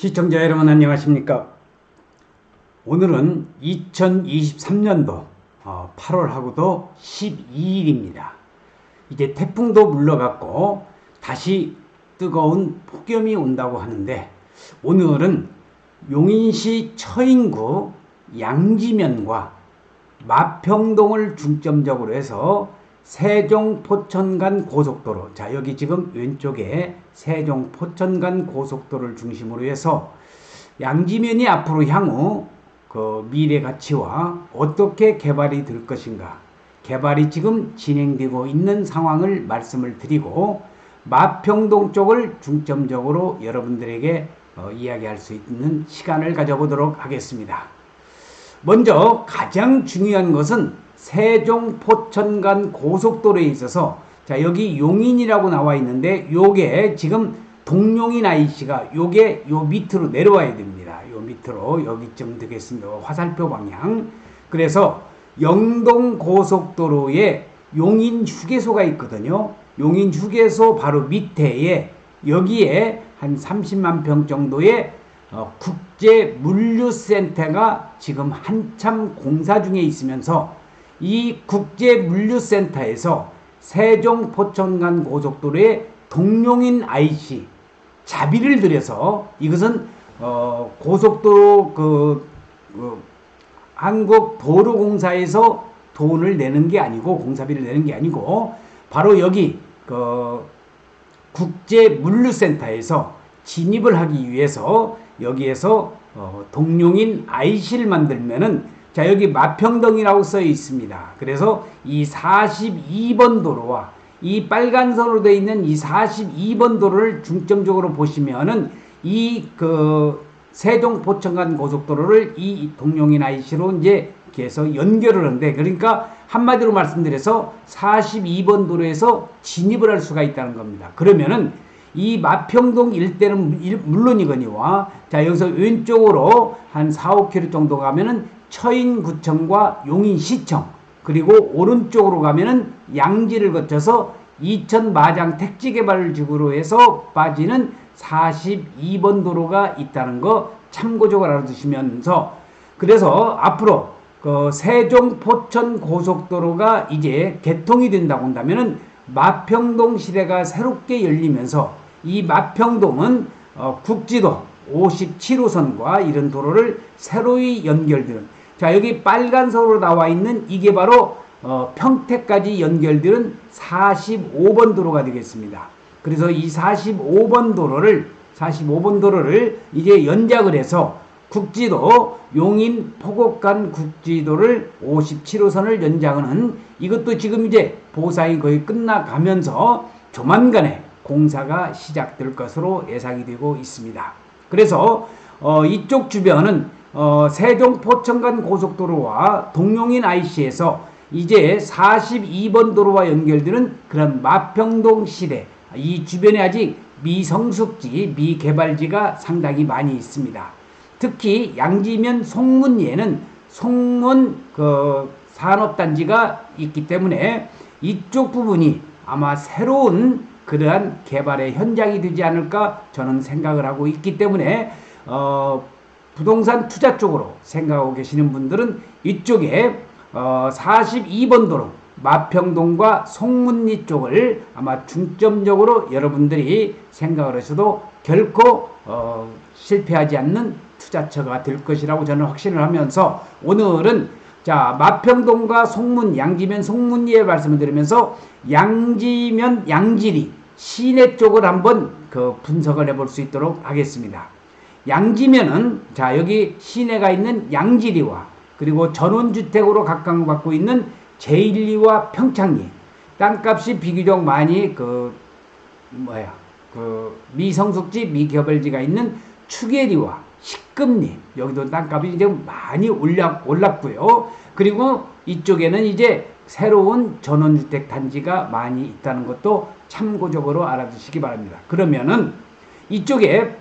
시청자 여러분 안녕하십니까? 오늘은 2023년도 8월하고도 12일입니다. 이제 태풍도 물러갔고 다시 뜨거운 폭염이 온다고 하는데 오늘은 용인시 처인구 양지면과 마평동을 중점적으로 해서 세종 포천간 고속도로 자 여기 지금 왼쪽에 세종 포천간 고속도로를 중심으로 해서 양지면이 앞으로 향후 그 미래 가치와 어떻게 개발이 될 것인가 개발이 지금 진행되고 있는 상황을 말씀을 드리고 마평동 쪽을 중점적으로 여러분들에게 어, 이야기할 수 있는 시간을 가져보도록 하겠습니다. 먼저 가장 중요한 것은 세종 포천 간 고속도로에 있어서 자 여기 용인이라고 나와 있는데 요게 지금 동용인 IC가 요게 요 밑으로 내려와야 됩니다. 요 밑으로 여기쯤 되겠습니다. 화살표 방향. 그래서 영동 고속도로에 용인 휴게소가 있거든요. 용인 휴게소 바로 밑에에 여기에 한 30만 평 정도의 어, 국제 물류센터가 지금 한참 공사 중에 있으면서 이 국제 물류센터에서 세종 포천간 고속도로에 동용인 IC 자비를 들여서 이것은 어, 고속도로 그, 그 한국도로공사에서 돈을 내는 게 아니고 공사비를 내는 게 아니고 바로 여기 그 국제 물류센터에서 진입을 하기 위해서 여기에서 어, 동용인 IC를 만들면은 자 여기 마평동이라고 써 있습니다. 그래서 이 42번 도로와 이 빨간 선으로 되어 있는 이 42번 도로를 중점적으로 보시면은 이 그 세종 포천간 고속도로를 이 동용인 IC로 이제 계속 연결을 하는데 그러니까 한마디로 말씀드려서 42번 도로에서 진입을 할 수가 있다는 겁니다. 그러면은 이 마평동 일대는 물론이거니와 자 여기서 왼쪽으로 한 4, 5km 정도 가면은 처인구청과 용인시청 그리고 오른쪽으로 가면은 양지를 거쳐서 이천 마장 택지개발지구로 해서 빠지는 42번 도로가 있다는 거 참고적으로 알아두시면서. 그래서 앞으로 그 세종 포천 고속도로가 이제 개통이 된다고 한다면은 마평동 시대가 새롭게 열리면서 이 마평동은 어, 국지도 57호선과 이런 도로를 새로이 연결되는 자 여기 빨간색으로 나와 있는 이게 바로 어, 평택까지 연결되는 45번 도로가 되겠습니다. 그래서 이 45번 도로를 45번 도로를 이제 연장을 해서 국지도 용인 포곡간 국지도를 57호선을 연장하는 이것도 지금 이제 보상이 거의 끝나가면서 조만간에 공사가 시작될 것으로 예상이 되고 있습니다. 그래서 어, 이쪽 주변은 어, 세종 포천간 고속도로와 동용인 IC에서 이제 42번 도로와 연결되는 그런 마평동 시대 이 주변에 아직 미성숙지 미개발지가 상당히 많이 있습니다. 특히 양지면 송문리에는 송문 그 산업단지가 있기 때문에 이쪽 부분이 아마 새로운 그러한 개발의 현장이 되지 않을까 저는 생각을 하고 있기 때문에 어, 부동산 투자 쪽으로 생각하고 계시는 분들은 이쪽에 어, 42번 도로 마평동과 송문리 쪽을 아마 중점적으로 여러분들이 생각을 하셔도 결코 어, 실패하지 않는 투자처가 될 것이라고 저는 확신을 하면서 오늘은 자 마평동과 송문 양지면 송문리에 말씀을 드리면서 양지면 양지리 시내 쪽을 한번 그 분석을 해볼 수 있도록 하겠습니다. 양지면은 자 여기 시내가 있는 양지리와 그리고 전원주택으로 각광받고 있는 제1리와 평창리 땅값이 비교적 많이 그 뭐야 그 미성숙지 미개발지가 있는 추계리와 식금리 여기도 땅값이 이제 많이 올랐, 올랐고요. 그리고 이쪽에는 이제 새로운 전원주택 단지가 많이 있다는 것도 참고적으로 알아두시기 바랍니다. 그러면은 이쪽에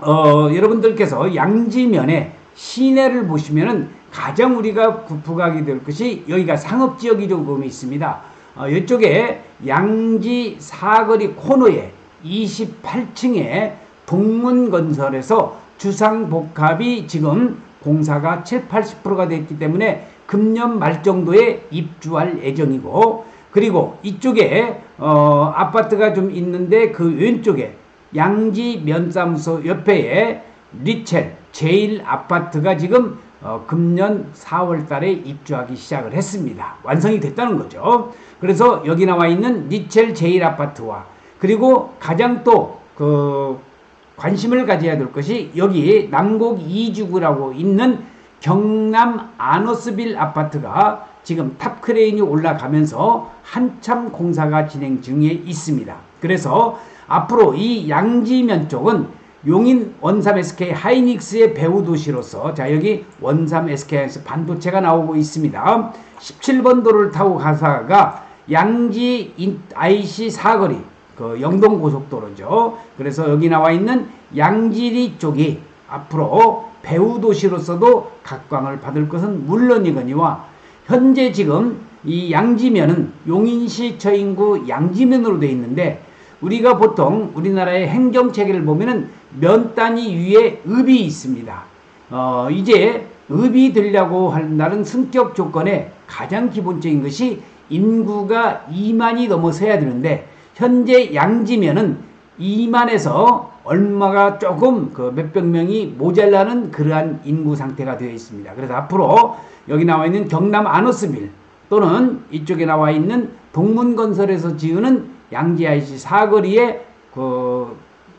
어, 여러분들께서 양지면에 시내를 보시면은 가장 우리가 부각이 될 것이 여기가 상업지역이 조금 있습니다. 어, 이쪽에 양지 사거리 코너에 28층에 동문건설에서 주상복합이 지금 공사가 7, 80%가 됐기 때문에 금년 말 정도에 입주할 예정이고 그리고 이쪽에 어, 아파트가 좀 있는데 그 왼쪽에 양지 면사무소 옆에 리첼 제일 아파트가 지금 어, 금년 4월 달에 입주하기 시작을 했습니다. 완성이 됐다는 거죠. 그래서 여기 나와 있는 리첼 제일 아파트와 그리고 가장 또 그 관심을 가져야 될 것이 여기 남곡 이주구라고 있는 경남 아너스빌 아파트가 지금 탑크레인이 올라가면서 한참 공사가 진행 중에 있습니다. 그래서 앞으로 이 양지면 쪽은 용인 원삼 SK 하이닉스의 배후 도시로서 자 여기 원삼 SK에서 반도체가 나오고 있습니다. 17번 도를 타고 가다가 양지 인- IC 사거리 그 영동 고속도로죠. 그래서 여기 나와 있는 양지리 쪽이 앞으로 배후 도시로서도 각광을 받을 것은 물론이거니와 현재 지금 이 양지면은 용인시 처인구 양지면으로 되어 있는데 우리가 보통 우리나라의 행정 체계를 보면은 면 단위 위에 읍이 있습니다. 어, 이제 읍이 되려고 한다는 성격 조건에 가장 기본적인 것이 인구가 2만이 넘어서야 되는데 현재 양지면은 2만에서 얼마가 조금 그 몇백 명이 모자라는 그러한 인구 상태가 되어 있습니다. 그래서 앞으로 여기 나와 있는 경남 아너스빌 또는 이쪽에 나와 있는 동문건설에서 지으는 양지IC 사거리에 그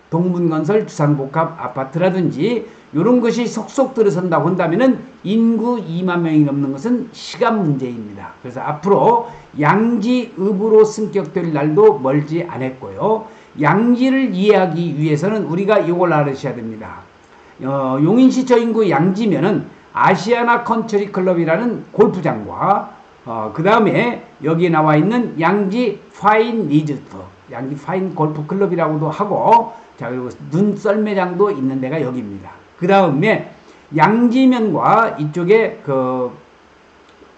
동문건설 주상복합 아파트라든지 이런 것이 속속 들어선다고 한다면은 인구 2만 명이 넘는 것은 시간 문제입니다. 그래서 앞으로 양지읍으로 승격될 날도 멀지 않았고요. 양지를 이해하기 위해서는 우리가 이걸 알으셔야 됩니다. 어, 용인시 저인구 양지면은 아시아나 컨트리 클럽이라는 골프장과 어, 그 다음에 여기 나와 있는 양지 파인 리조트, 양지 파인 골프 클럽이라고도 하고, 자, 그리고 눈썰매장도 있는 데가 여기입니다. 그 다음에 양지면과 이쪽에 그,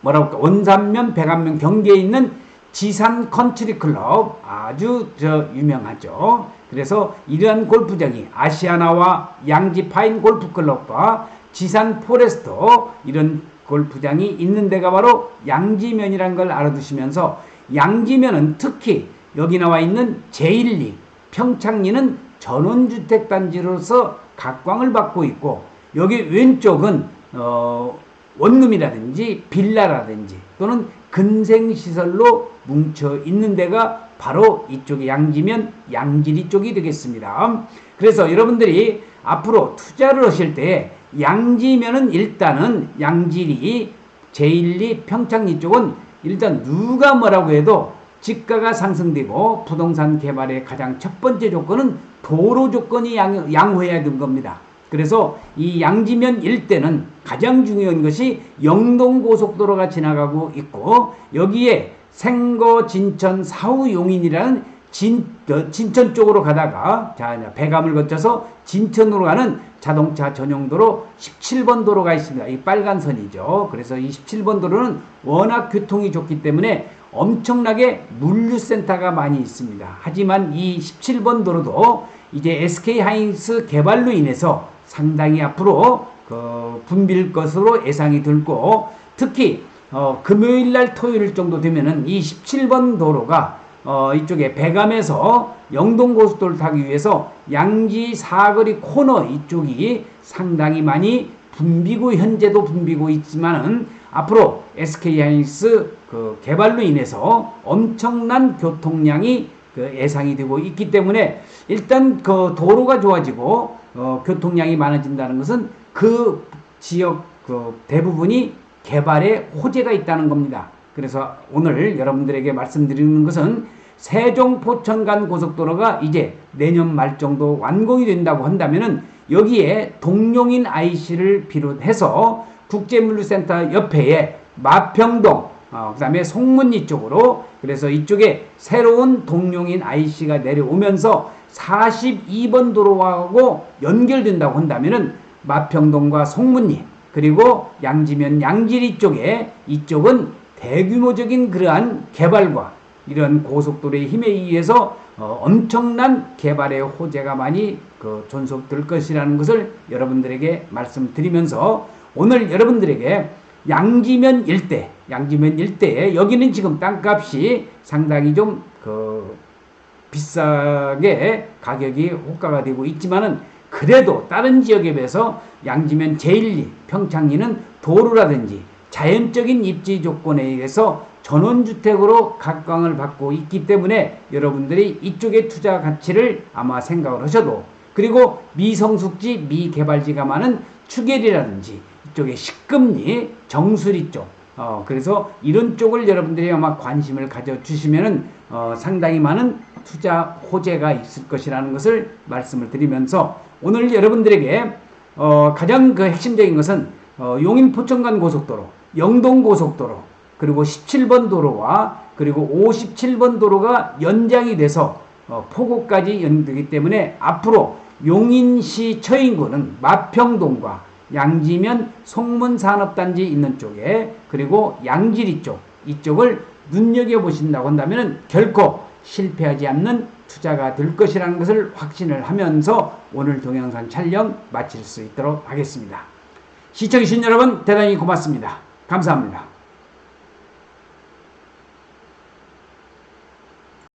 뭐라고 할까, 원산면, 백안면 경계에 있는 지산 컨트리 클럽 아주 저 유명하죠. 그래서 이러한 골프장이 아시아나와 양지 파인 골프 클럽과 지산 포레스터 이런 골프장이 있는 데가 바로 양지면이라는 걸 알아두시면서 양지면은 특히 여기 나와 있는 제1리 평창리는 전원주택 단지로서 각광을 받고 있고 여기 왼쪽은 어 원룸이라든지 빌라라든지 또는 근생시설로 뭉쳐 있는 데가 바로 이쪽의 양지면 양지리 쪽이 되겠습니다. 그래서 여러분들이 앞으로 투자를 하실 때 양지면은 일단은 양지리, 제1리, 평창리 쪽은 일단 누가 뭐라고 해도 집가가 상승되고 부동산 개발의 가장 첫 번째 조건은 도로 조건이 양, 양호해야 되는 겁니다. 그래서 이 양지면 일대는 가장 중요한 것이 영동 고속도로가 지나가고 있고 여기에 생거 진천 사후 용인이라는 진, 어, 진천 쪽으로 가다가 자 배감을 거쳐서 진천으로 가는 자동차 전용도로 17번 도로가 있습니다. 이 빨간 선이죠. 그래서 이 17번 도로는 워낙 교통이 좋기 때문에 엄청나게 물류센터가 많이 있습니다. 하지만 이 17번 도로도 이제 SK 하이닉스 개발로 인해서 상당히 앞으로 그 붐빌 것으로 예상이 들고 특히 어, 금요일 날 토요일 정도 되면은 이 17번 도로가 어, 이쪽에 배감에서 영동 고속도로를 타기 위해서 양지 사거리 코너 이쪽이 상당히 많이 붐비고 현재도 붐비고 있지만은 앞으로 SK 하이닉스 그 개발로 인해서 엄청난 교통량이 그 예상이 되고 있기 때문에 일단 그 도로가 좋아지고 어, 교통량이 많아진다는 것은 그 지역 그 대부분이 개발에 호재가 있다는 겁니다. 그래서 오늘 여러분들에게 말씀드리는 것은 세종 포천 간 고속도로가 이제 내년 말 정도 완공이 된다고 한다면은 여기에 동룡인 IC를 비롯해서 국제물류센터 옆에 마평동 어, 그다음에 송문리 쪽으로 그래서 이쪽에 새로운 동룡인 IC가 내려오면서 42번 도로하고 연결된다고 한다면은 마평동과 송문리 그리고 양지면 양지리 쪽에 이쪽은 대규모적인 그러한 개발과 이런 고속도로의 힘에 의해서 어, 엄청난 개발의 호재가 많이 그 존속될 것이라는 것을 여러분들에게 말씀드리면서 오늘 여러분들에게 양지면 일대, 양지면 일대에 여기는 지금 땅값이 상당히 좀 그 비싸게 가격이 호가가 되고 있지만은 그래도 다른 지역에 비해서 양지면 제1리, 평창리는 도로라든지 자연적인 입지 조건에 의해서 전원주택으로 각광을 받고 있기 때문에 여러분들이 이쪽의 투자 가치를 아마 생각을 하셔도 그리고 미성숙지, 미개발지가 많은 추계리라든지 이쪽에 식금리, 정수리 쪽 어, 그래서 이런 쪽을 여러분들이 아마 관심을 가져주시면은 어, 상당히 많은 투자 호재가 있을 것이라는 것을 말씀을 드리면서 오늘 여러분들에게 어, 가장 그 핵심적인 것은 어, 용인 포천간 고속도로, 영동 고속도로, 그리고 17번 도로와 그리고 57번 도로가 연장이 돼서 어, 포고까지 연되기 때문에 앞으로 용인시 처인구는 마평동과 양지면 송문산업단지 있는 쪽에 그리고 양지리 쪽 이쪽을 눈여겨 보신다고 한다면 결코 실패하지 않는 투자가 될 것이라는 것을 확신을 하면서 오늘 동영상 촬영 마칠 수 있도록 하겠습니다. 시청해주신 여러분 대단히 고맙습니다. 감사합니다.